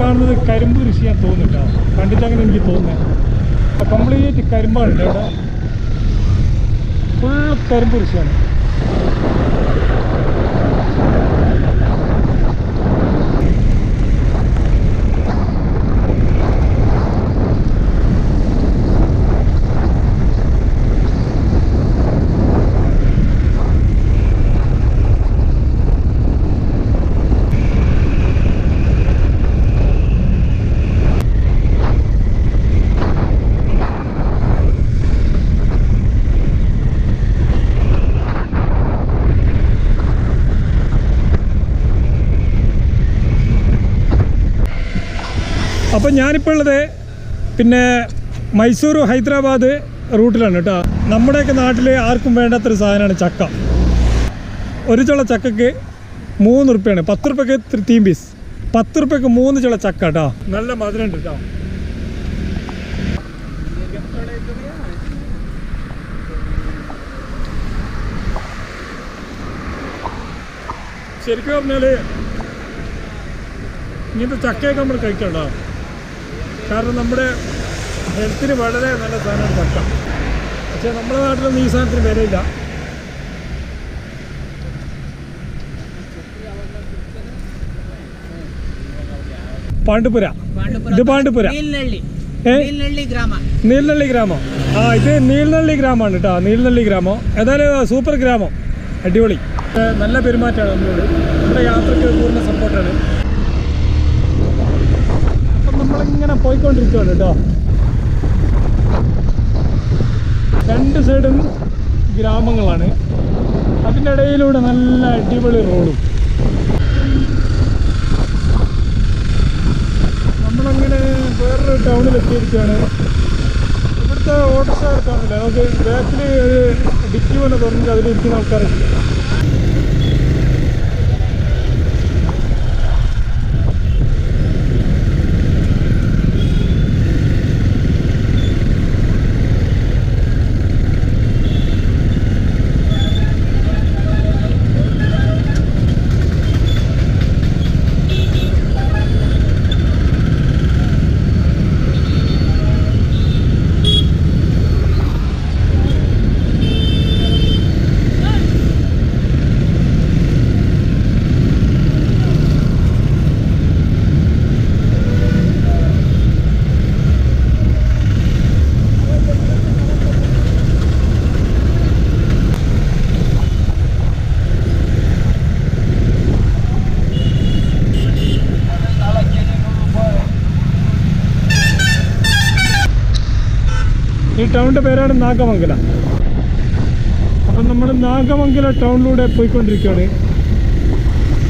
കാണുന്നത് കരിമ്പ് കൃഷിയാൻ തോന്നുന്നില്ല കണ്ടിട്ട് അങ്ങനെ എനിക്ക് തോന്നുന്നത് കംപ്ലീറ്റ് കരിമ്പാണ് ഇവിടെ. ഫുൾ കരിമ്പ് കൃഷിയാണ്. അപ്പം ഞാനിപ്പോൾ ഉള്ളത് പിന്നെ മൈസൂർ ഹൈദരാബാദ് റൂട്ടിലാണ് കേട്ടോ. നമ്മുടെയൊക്കെ നാട്ടിൽ ആർക്കും വേണ്ടാത്തൊരു സാധനമാണ് ചക്ക. ഒരു ചുള ചക്കക്ക് മൂന്ന് റുപ്യാണ് പത്ത് റുപ്യക്ക് തീം പീസ്. പത്ത് റുപ്യക്ക് മൂന്ന് ചുള ചക്ക കേട്ടോ. നല്ല മധുരം ഉണ്ട് കേട്ടോ. ശരിക്കും പറഞ്ഞാൽ ഇങ്ങനത്തെ ചക്കയൊക്കെ നമ്മൾ കഴിക്കണ്ടോ കാരണം നമ്മുടെ ഹെൽത്തിന് വളരെ നല്ല സാധനമാണ് ചക്ക പക്ഷേ നമ്മുടെ നാട്ടിലൊന്നും ഈ സാധനത്തിന് വിലയില്ല. പാണ്ഡുപുര ഇത് പാണ്ഡുപുര നീൽനള്ളി. ഗ്രാമം. ആ ഇത് നീൽനള്ളി ഗ്രാമമാണ് കേട്ടോ നീൽനള്ളി ഗ്രാമം. ഏതായാലും സൂപ്പർ ഗ്രാമം. അടിപൊളി. നല്ല പെരുമാറ്റമാണ് നമ്മളോട്. നമ്മുടെ യാത്രയ്ക്ക് പൂർണ സപ്പോർട്ടാണ് നമ്മളിങ്ങനെ പോയിക്കൊണ്ടിരിക്കുകയാണ് കേട്ടോ. രണ്ട് സൈഡും ഗ്രാമങ്ങളാണ്. അതിന്റെ ഇടയിലൂടെ നല്ല അടിപൊളി റോഡും. നമ്മളങ്ങനെ വേറൊരു ടൗണിൽ എത്തിയിരിക്കുകയാണ് ഇവിടുത്തെ ഓട്ടോക്കാർക്കാണല്ലേ നമുക്ക് ബാക്കിൽ ഒരു ഡിക്കി പോലെ തുറന്നിട്ട് അതിലിരിക്കുന്ന ആൾക്കാരുണ്ട്. ടൗണിന്റെ പേരാണ് നാഗമംഗല. അപ്പം നമ്മൾ നാഗമംഗല ടൗണിലൂടെ പോയിക്കൊണ്ടിരിക്കുകയാണ്.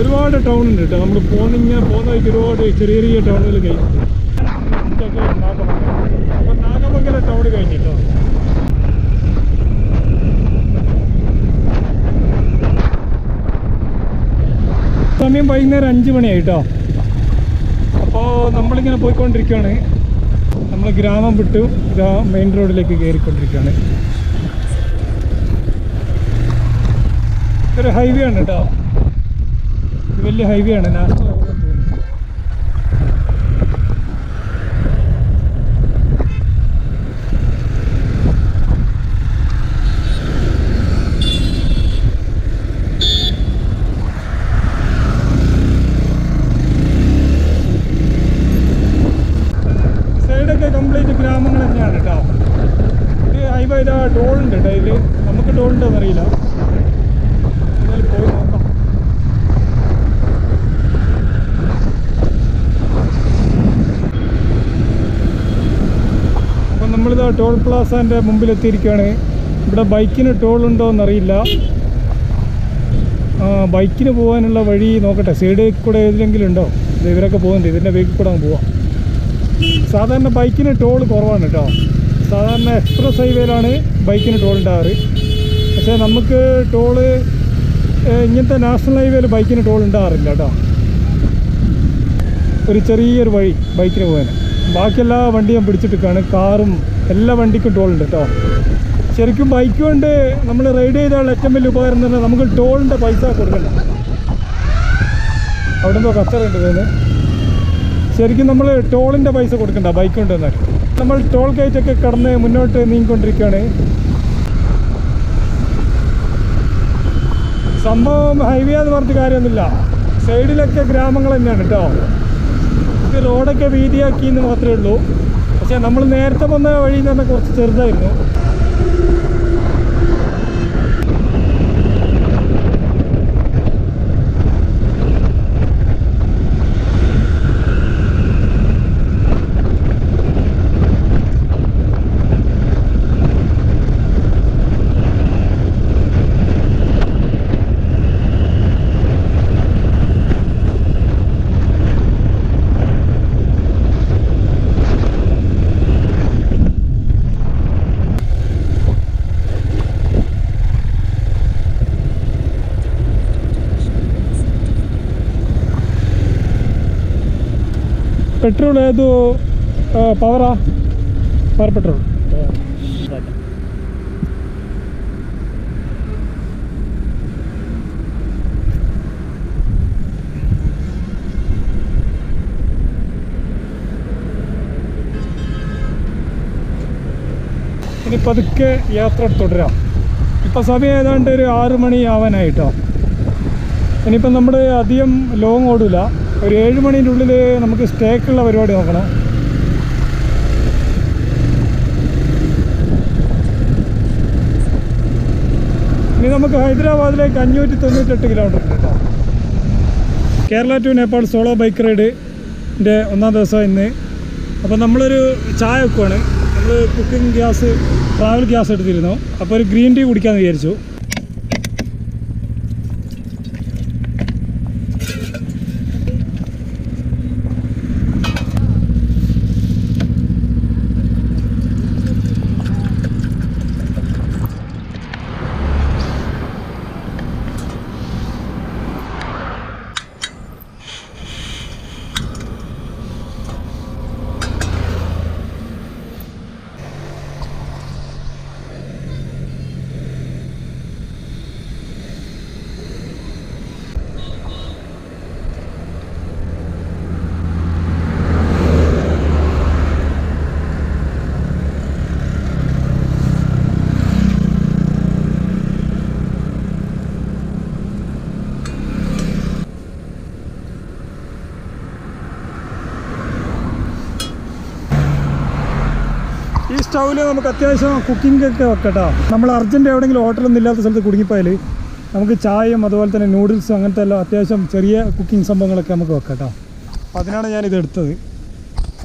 ഒരുപാട് ടൗൺ ഉണ്ട് കേട്ടോ നമ്മൾ പോകുന്നിങ്ങനെ പോകുന്ന വഴിക്ക് ഒരുപാട് ചെറിയ ചെറിയ ടൗണുകൾ കഴിഞ്ഞിട്ടുണ്ട്. അപ്പം നാഗമംഗല ടൗൺ കഴിഞ്ഞിട്ടോ? സമയം വൈകുന്നേരം അഞ്ച് മണിയായിട്ടോ അപ്പോൾ നമ്മളിങ്ങനെ പോയിക്കൊണ്ടിരിക്കുകയാണ്. നമ്മൾ ഗ്രാമം വിട്ടു മെയിൻ റോഡിലേക്ക് കയറിക്കൊണ്ടിരിക്കുകയാണ്. ഇതൊരു ഹൈവേ ആണ് കേട്ടോ വലിയ ഹൈവേ ആണ്. നാഷണൽ ഹൈവേ എന്ന് തോന്നുന്നു സൈഡൊക്കെ കംപ്ലീറ്റ് ഗ്രാമങ്ങൾ തന്നെയാണ് കേട്ടോ ഇത് ഹൈവേ ഇതാ ടോൾ ഉണ്ട് കേട്ടോ ഇതിൽ നമുക്ക് ടോൾ ഉണ്ടോന്ന് അറിയില്ല. എന്തായാലും പോയി നോക്കാം. അപ്പം നമ്മളിതാ ടോൾ പ്ലാസാന്റെ മുമ്പിൽ എത്തിയിരിക്കുകയാണ് ഇവിടെ ബൈക്കിന് ടോൾ ഉണ്ടോ എന്നറിയില്ല ബൈക്കിന് പോകാനുള്ള വഴി നോക്കട്ടെ. സൈഡിൽ കൂടെ ഏതിലെങ്കിലും ഉണ്ടോ? ഇവരൊക്കെ പോകുന്നുണ്ട്. ഇതിന്റെ ബൈക്കിൽ കൂടെ അങ്ങ് പോവാം. സാധാരണ ബൈക്കിന് ടോൾ കുറവാണ് കേട്ടോ. സാധാരണ എക്സ്പ്രസ് ഹൈവേയിലാണ് ബൈക്കിന് ടോൾ ഉണ്ടാകാറ് പക്ഷേ നമുക്ക് ടോൾ ഇങ്ങനത്തെ നാഷണൽ ഹൈവേയിൽ ബൈക്കിന് ടോൾ ഉണ്ടാകാറില്ല കേട്ടോ. ഒരു ചെറിയൊരു വഴി ബൈക്കിന് പോകാൻ ബാക്കി എല്ലാ വണ്ടിയും പിടിച്ചിട്ടാണ് കാറും എല്ലാ വണ്ടിക്കും ടോൾ ഉണ്ട് കേട്ടോ. ശരിക്കും ബൈക്ക് കൊണ്ട് നമ്മൾ റൈഡ് ചെയ്താൽ ഏറ്റവും വലിയ ഉപകാരം പറഞ്ഞാൽ നമുക്ക് ടോളിന്റെ പൈസ കൊടുക്കണ്ട അവിടെ നിന്നോ കച്ചറുണ്ട് ഇതിന് ശരിക്കും നമ്മൾ ടോളിന്റെ പൈസ കൊടുക്കണ്ട ബൈക്ക് കൊണ്ടുവന്നാൽ. നമ്മൾ ടോൾ ഗേറ്റ് ഒക്കെ കടന്ന് മുന്നോട്ട് നീങ്ങിക്കൊണ്ടിരിക്കുകയാണ്. സംഭവം ഹൈവേ എന്ന് പറഞ്ഞിട്ട് കാര്യമൊന്നുമില്ല. സൈഡിലൊക്കെ ഗ്രാമങ്ങൾ തന്നെയാണ് കേട്ടോ. ഇത് റോഡൊക്കെ വീതിയാക്കി എന്ന് മാത്രമേ ഉള്ളൂ. പക്ഷേ നമ്മൾ നേരത്തെ വന്ന വഴി തന്നെ കുറച്ച് ചെറുതായിരുന്നു. ಪೆಟ್ರೋಲ್ ಅದು ಪವರಾ ಪವರ್ ಪೆಟ್ರೋಲ್ ഇനി പതുക്കെ യാത്ര തുടരാം ഇപ്പം സമയം ഏതാണ്ട് ഒരു ആറ് മണി ആവാനായിട്ടോ ഇനിയിപ്പം നമ്മൾ അധികം ലോങ് ഓടില്ല ഒരു ഏഴ് മണീന്റെ ഉള്ളിൽ നമുക്ക് സ്റ്റേക്കുള്ള പരിപാടി നോക്കണം. ഇനി നമുക്ക് ഹൈദരാബാദിലേക്ക് അഞ്ഞൂറ്റി തൊണ്ണൂറ്റെട്ട് കിലോമീറ്റർ ഉണ്ട് കേട്ടോ. Kerala to Nepal solo bike റൈഡിന്റെ ഒന്നാം ദിവസം ഇന്ന്. അപ്പോൾ നമ്മളൊരു ചായ വെക്കുവാണ്. നമ്മൾ കുക്കിംഗ് ഗ്യാസ് ട്രാവൽ ഗ്യാസ് എടുത്തിരുന്നു. അപ്പോൾ ഒരു ഗ്രീൻ ടീ കുടിക്കാമെന്ന് വിചാരിച്ചു. സ്റ്റൗവിൽ നമുക്ക് അത്യാവശ്യം കുക്കിംഗ് ഒക്കെ വെക്കട്ടോ. നമ്മൾ അർജന്റ് എവിടെയെങ്കിലും ഹോട്ടലൊന്നും ഇല്ലാത്ത സ്ഥലത്ത് കുടുങ്ങിപ്പോയാൽ നമുക്ക് ചായയും അതുപോലെ തന്നെ നൂഡിൽസും അങ്ങനത്തെ എല്ലാം അത്യാവശ്യം ചെറിയ കുക്കിംഗ് സംഭവങ്ങളൊക്കെ നമുക്ക് വെക്കട്ടോ. അപ്പോൾ അതിനാണ് ഞാനിത് എടുത്തത്.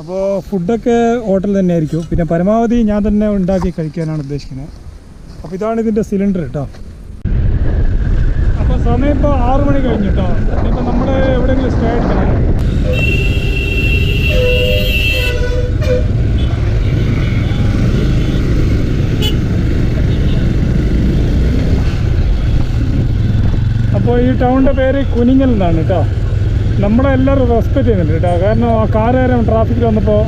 അപ്പോൾ ഫുഡൊക്കെ ഹോട്ടൽ തന്നെ ആയിരിക്കും പിന്നെ പരമാവധി ഞാൻ തന്നെ ഉണ്ടാക്കി കഴിക്കാനാണ് ഉദ്ദേശിക്കുന്നത്. അപ്പോൾ ഇതാണ് ഇതിന്റെ സിലിണ്ടർ കേട്ടോ അപ്പോൾ സമയം ഇപ്പോൾ ആറ് മണി കഴിഞ്ഞു കേട്ടോ ഇനിയിപ്പോൾ നമ്മൾ എവിടെയെങ്കിലും സ്റ്റേ എടുക്കണം അപ്പോൾ ഈ ടൗണിന്റെ പേര് കുനിങ്ങൽ എന്നാണ് കേട്ടോ. നമ്മളെ എല്ലാവരും റെസ്പെക്റ്റ് ചെയ്യുന്നുണ്ട് കേട്ടോ. കാരണം ആ കാരേരം ട്രാഫിക്കിൽ വന്നപ്പോൾ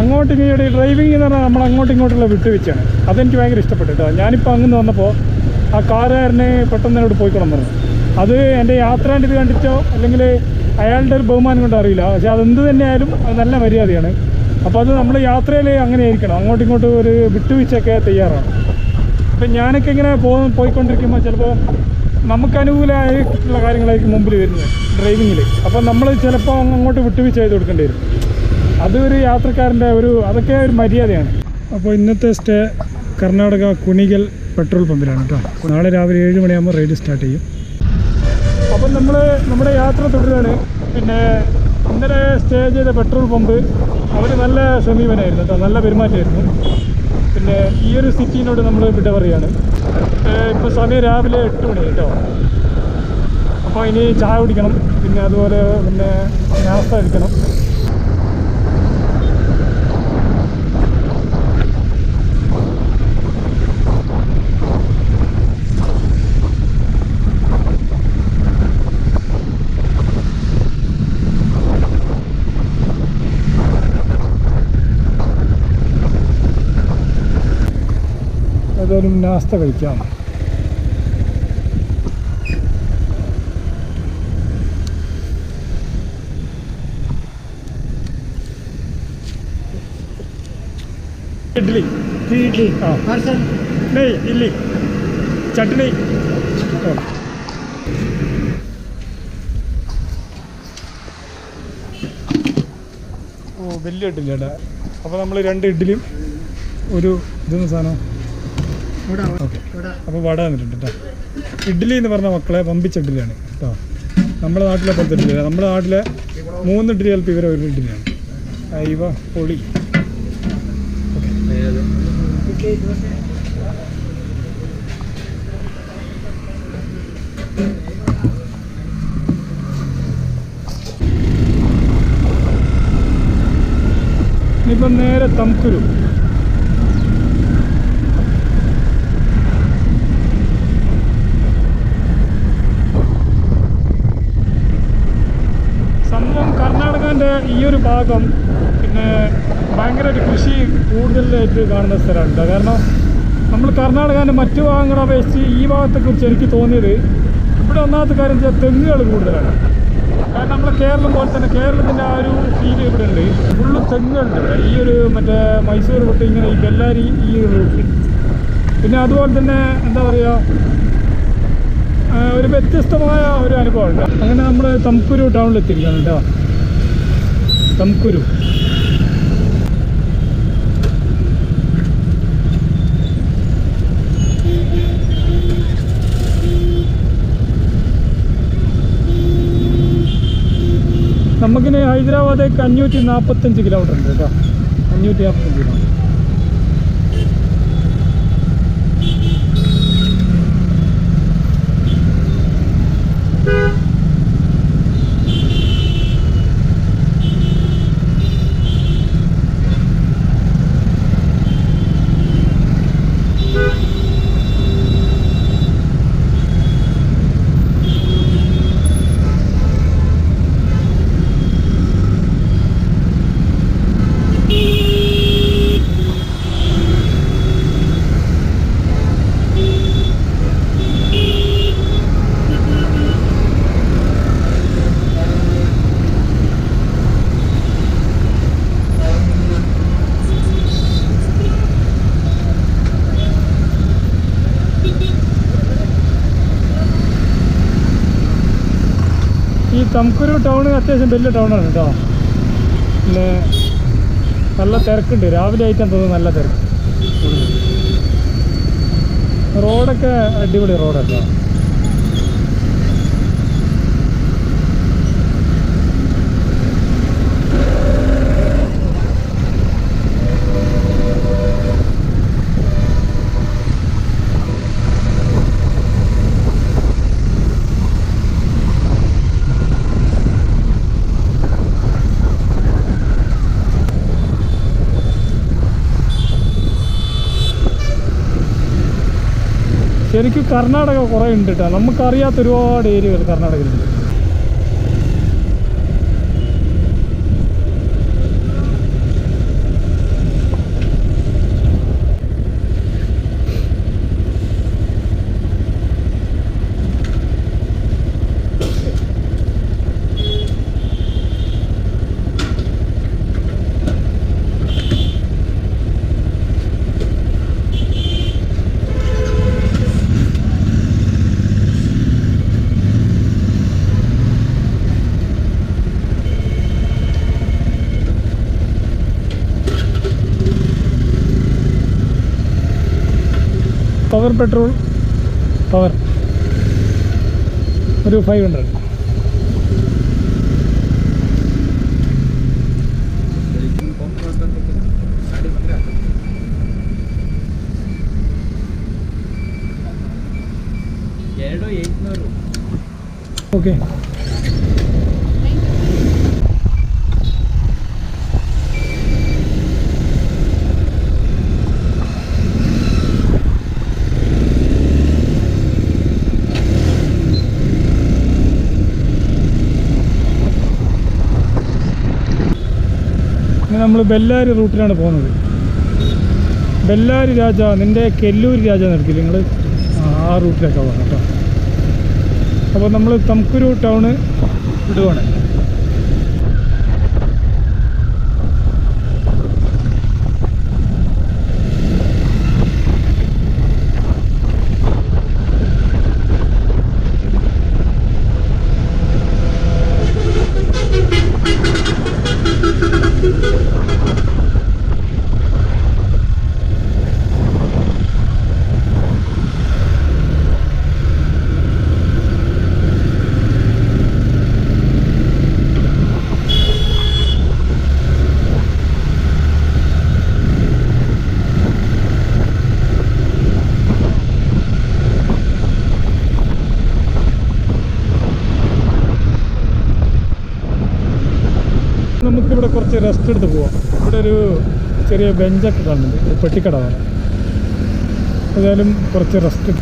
അങ്ങോട്ട് ഇങ്ങോട്ട് ഡ്രൈവിംഗ് എന്ന് പറഞ്ഞാൽ നമ്മൾ അങ്ങോട്ടും ഇങ്ങോട്ടുള്ള വിട്ടുവീഴ്ചയാണ്. അതെനിക്ക് ഭയങ്കര ഇഷ്ടപ്പെട്ടു കേട്ടോ. ഞാനിപ്പോൾ അങ്ങനെ വന്നപ്പോൾ ആ കാരേരനെ പെട്ടെന്ന് എന്നോട് പോയിക്കൊള്ളം പറഞ്ഞു. അത് എന്റെ യാത്രാന്റെ ഇത് കണ്ടിട്ടോ? അല്ലെങ്കിൽ അയാളുടെ ഒരു ബഹുമാനം കൊണ്ട് അറിയില്ല. പക്ഷെ അതെന്ത് തന്നെയായാലും അത് നല്ല മര്യാദയാണ്. അപ്പോൾ അത് നമ്മൾ യാത്രയിൽ അങ്ങനെ ആയിരിക്കണം. അങ്ങോട്ടും ഇങ്ങോട്ടും ഒരു വിട്ടുവീഴ്ചയൊക്കെ തയ്യാറാണ്. അപ്പം ഞാനൊക്കെ ഇങ്ങനെ പോയിക്കൊണ്ടിരിക്കുമ്പോൾ ചിലപ്പോൾ നമുക്ക് അനുകൂലമായിട്ടുള്ള കാര്യങ്ങളായിരിക്കും മുമ്പിൽ വരുന്നത് ഡ്രൈവിങ്ങിൽ അപ്പം നമ്മൾ ചിലപ്പോൾ അങ്ങോട്ട് വിട്ടുവീഴ്ച ചെയ്ത് കൊടുക്കേണ്ടി വരും. അതൊരു യാത്രക്കാരന്റെ ഒരു അതൊക്കെ ഒരു മര്യാദയാണ്. അപ്പോൾ ഇന്നത്തെ സ്റ്റേ കർണാടക കുണികൽ പെട്രോൾ പമ്പിലാണ് കേട്ടോ. നാളെ രാവിലെ ഏഴ് മണിയാകുമ്പോൾ റൈഡ് സ്റ്റാർട്ട് ചെയ്യും. അപ്പം നമ്മൾ നമ്മുടെ യാത്ര തുടരുകയാണ്. പിന്നെ ഇന്നലെ സ്റ്റേ ചെയ്ത പെട്രോൾ പമ്പ് അവർ നല്ല സമീപനമായിരുന്നു കേട്ടോ. നല്ല പെരുമാറ്റമായിരുന്നു. പിന്നെ ഈ ഒരു സിറ്റിനോട് നമ്മൾ വിട പറയാണ് ഇപ്പോൾ സമയം രാവിലെ എട്ട് മണി കേട്ടോ. അപ്പോൾ ഇനി ചായ കുടിക്കണം. പിന്നെ അതുപോലെ പിന്നെ നാസ്ത കഴിക്കണം. ഏതായാലും നാസ്ത കഴിക്കാം. ഇഡ്ഡലി ഇഡ്ഡലി നെയ് ഇല്ലി ചട്നി. ഓ. വലിയ ഇഡ്ഡലി ചേട്ടാ അപ്പോൾ നമ്മൾ രണ്ട് ഇഡ്ഡലിയും ഒരു ഇതൊന്നും സാധനം? അപ്പൊ അപ്പോൾ വട. തന്നിട്ടുണ്ട് കേട്ടോ ഇഡ്ഡലി എന്ന് പറഞ്ഞ മക്കളെ പമ്പിച്ച ഇഡ്ഡലിയാണ് കേട്ടോ നമ്മുടെ നാട്ടിലെ പത്ത് ഇഡ്ഡലി നമ്മുടെ നാട്ടിലെ മൂന്ന് ഇഡ്ഡലി ചിലപ്പോൾ ഇവരെ ഒരു ഇഡ്ഡലിയാണ് അയ്യോ പൊളി. ഇപ്പം നേരെ തംകുരു സംഭവം കർണാടകന്റെ ഈ ഒരു ഭാഗം പിന്നെ ഭയങ്കരമായിട്ട് കൃഷി കൂടുതലായിട്ട് കാണുന്ന സ്ഥലമാണ് കാരണം നമ്മൾ കർണാടകന്റെ മറ്റു ഭാഗങ്ങളെ അപേക്ഷിച്ച് ഈ ഭാഗത്തെക്കുറിച്ച് എനിക്ക് തോന്നിയത് ഇവിടെ ഒന്നാമത്തെ കാര്യം വെച്ചാൽ തെങ്ങുകൾ കൂടുതലാണ്. കാരണം നമ്മളെ കേരളം പോലെ തന്നെ കേരളത്തിന്റെ ആ ഒരു ഫീൽ ഇവിടെ ഉണ്ട്. ഫുള്ള് തെങ്ങുകളുണ്ട് ഇവിടെ. ഈ ഒരു മറ്റേ മൈസൂർ വിട്ട് ഇങ്ങനെ ഈ ബെല്ലാരി ഈ റൂട്ടിൽ പിന്നെ അതുപോലെ തന്നെ എന്താ പറയുക ഒരു വ്യത്യസ്തമായ ഒരു അനുഭവമുണ്ട്. അങ്ങനെ നമ്മൾ തംകുരു ടൗണിൽ എത്തിയിരിക്കുകയാണ് തംകുരു. നമുക്കിനി ഹൈദരാബാദേക്ക് അഞ്ഞൂറ്റി നാൽപ്പത്തഞ്ച് കിലോമീറ്റർ ഉണ്ട് കേട്ടോ. അഞ്ഞൂറ്റി നാൽപ്പത്തഞ്ച് കിലോമീറ്റർ. തംകുരു ടൗൺ അത്യാവശ്യം വലിയ ടൗണാണ് കേട്ടോ പിന്നെ നല്ല തിരക്കുണ്ട്. രാവിലെ ആയിട്ടാണ് തോന്നുന്നു നല്ല തിരക്ക്. റോഡൊക്കെ അടിപൊളി റോഡാണ് റോഡല്ലോ ശരിക്കും കർണാടക കുറേ ഉണ്ട് കേട്ടോ നമുക്കറിയാത്ത ഒരുപാട് ഏരിയകൾ കർണാടകയിലുണ്ട്. petrol power ഒരു ഫൈവ് ഹൺഡ്രഡ് ഓക്കെ ഇനി നമ്മൾ ബെല്ലാരി റൂട്ടിലാണ് പോകുന്നത്. ബെല്ലാരി രാജ നിന്റെ കെല്ലൂർ രാജ നടക്കില്ല നിങ്ങൾ ആ റൂട്ടിലേക്കാണ് പോകുന്നത് കേട്ടോ. അപ്പോൾ നമ്മൾ തംക്കുരു ടൗണ് വിടുവാണ് കുറച്ച് റെസ്റ്റ് എടുത്ത് പോവാം ഇവിടെ ഒരു ചെറിയ ബെഞ്ചൊക്കെ കാണുന്നുണ്ട്. പെട്ടിക്കടവാണ്. പെട്ടിക്കട വേണം ഏതായാലും കുറച്ച് റെസ്റ്റ്